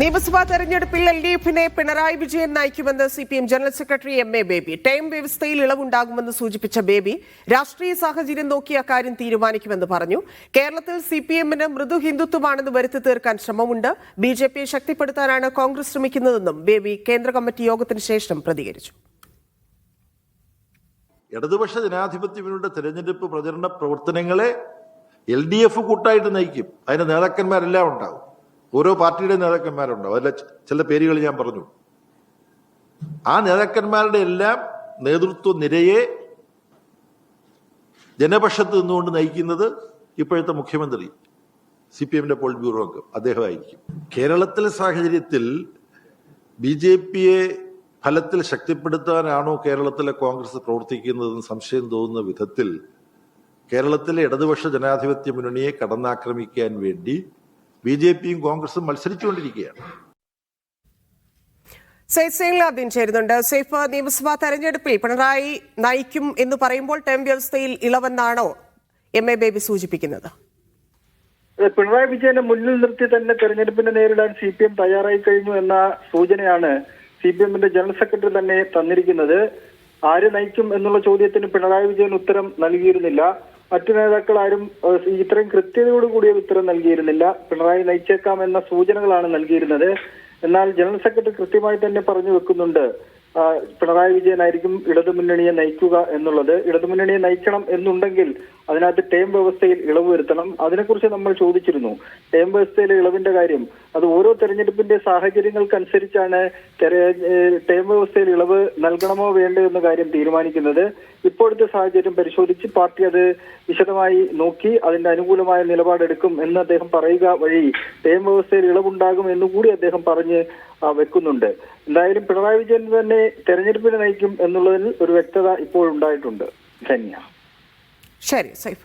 നിയമസഭാ തെരഞ്ഞെടുപ്പിൽ L D എഫിനെ പിണറായി വിജയൻ നയിക്കുമെന്ന് C P M general secretary M A Baby. Time വ്യവസ്ഥയിൽ ഇളവുണ്ടാകുമെന്ന് സൂചിപ്പിച്ച ബേബി രാഷ്ട്രീയ സാഹചര്യം നോക്കി അക്കാര്യം തീരുമാനിക്കുമെന്ന് പറഞ്ഞു. കേരളത്തിൽ സി പി എമ്മിന് മൃദു ഹിന്ദുത്വമാണെന്ന് വരുത്തി തീർക്കാൻ ശ്രമമുണ്ട്. ബി ജെ പിയെ ശക്തിപ്പെടുത്താനാണ് കോൺഗ്രസ് ശ്രമിക്കുന്നതെന്നും ബേബി കേന്ദ്ര കമ്മിറ്റി യോഗത്തിന് ശേഷം പ്രതികരിച്ചു. ഇടതുപക്ഷ ജനാധിപത്യങ്ങളുടെ തെരഞ്ഞെടുപ്പ് പ്രചരണ പ്രവർത്തനങ്ങളെ എൽ ഡി എഫ് കൂട്ടായിട്ട് നയിക്കും. അതിന്റെ നേതാക്കന്മാരെല്ലാം ഉണ്ടാവും. ഓരോ പാർട്ടിയുടെ നേതാക്കന്മാരുണ്ട്? അതിലെ ചില പേരുകൾ ഞാൻ പറഞ്ഞു. ആ നേതാക്കന്മാരുടെ എല്ലാം നേതൃത്വ നിരയെ ജനപക്ഷത്ത് നിന്നുകൊണ്ട് നയിക്കുന്നത് ഇപ്പോഴത്തെ മുഖ്യമന്ത്രി സി പി എമ്മിന്റെ പോളിറ്റ് ബ്യൂറോ അംഗം. അദ്ദേഹമായിരിക്കും. കേരളത്തിലെ സാഹചര്യത്തിൽ ബി ജെ പിയെ ഫലത്തിൽ ശക്തിപ്പെടുത്താനാണോ കേരളത്തിലെ കോൺഗ്രസ് പ്രവർത്തിക്കുന്നതെന്ന് സംശയം തോന്നുന്ന വിധത്തിൽ കേരളത്തിലെ ഇടതുപക്ഷ ജനാധിപത്യ മുന്നണിയെ കടന്നാക്രമിക്കാൻ വേണ്ടി ബി ജെ പിയും കോൺഗ്രസും മത്സരിച്ചുകൊണ്ടിരിക്കുകയാണ്. സെയ്ദ് സൈൻലാബ്ദീൻ ചേരുന്നുണ്ട്. സെയ്ഫ് നിയമസഭാ തെരഞ്ഞെടുപ്പിൽ പിണറായി നയിക്കും എന്ന് പറയുമ്പോൾ ടേം വ്യവസ്ഥയിൽ ഇളവെന്നാണോ എം എ ബേബി സൂചിപ്പിക്കുന്നത്? പിണറായി വിജയനെ മുന്നിൽ നിർത്തി തന്നെ തെരഞ്ഞെടുപ്പിനെ നേരിടാൻ സി പി എം തയ്യാറായി കഴിഞ്ഞു എന്ന സൂചനയാണ് സി പി എമ്മിന്റെ ജനറൽ സെക്രട്ടറി തന്നെ തന്നിരിക്കുന്നത്. ആര് നയിക്കും എന്നുള്ള ചോദ്യത്തിന് പിണറായി വിജയൻ ഉത്തരം നൽകിയിരുന്നില്ല. മറ്റു നേതാക്കൾ ആരും ഇത്രയും കൃത്യതയോട് കൂടിയ ഉത്തരം നൽകിയിരുന്നില്ല. പിണറായി നയിച്ചേക്കാം എന്ന സൂചനകളാണ് നൽകിയിരുന്നത്. എന്നാൽ ജനറൽ സെക്രട്ടറി കൃത്യമായി തന്നെ പറഞ്ഞു വെക്കുന്നുണ്ട്. പിണറായി വിജയനായിരിക്കും ഇടതുമുന്നണിയെ നയിക്കുക എന്നുള്ളത്. ഇടതുമുന്നണിയെ നയിക്കണം എന്നുണ്ടെങ്കിൽ അതിനകത്ത് ടേം വ്യവസ്ഥയിൽ ഇളവ് വരുത്തണം. അതിനെക്കുറിച്ച് നമ്മൾ ചോദിച്ചിരുന്നു. ടേം വ്യവസ്ഥയിലെ ഇളവിന്റെ കാര്യം അത് ഓരോ തെരഞ്ഞെടുപ്പിന്റെ സാഹചര്യങ്ങൾക്കനുസരിച്ചാണ് ടേം വ്യവസ്ഥയിൽ ഇളവ് നൽകണമോ വേണ്ടോ എന്ന കാര്യം തീരുമാനിക്കുന്നത്. ഇപ്പോഴത്തെ സാഹചര്യം പരിശോധിച്ച് പാർട്ടി അത് വിശദമായി നോക്കി അതിന്റെ അനുകൂലമായ നിലപാടെടുക്കും എന്ന് അദ്ദേഹം പറയുക വഴി ടേം വ്യവസ്ഥയിൽ ഇളവുണ്ടാകും എന്നുകൂടി അദ്ദേഹം പറഞ്ഞ് വെക്കുന്നുണ്ട്. എന്തായാലും പിണറായി വിജയൻ തന്നെ തെരഞ്ഞെടുപ്പിനെ നയിക്കും എന്നുള്ളതിൽ ഒരു വ്യക്തത ഇപ്പോൾ ഉണ്ടായിട്ടുണ്ട്. ധന്യ. ശരി സൈഫ്.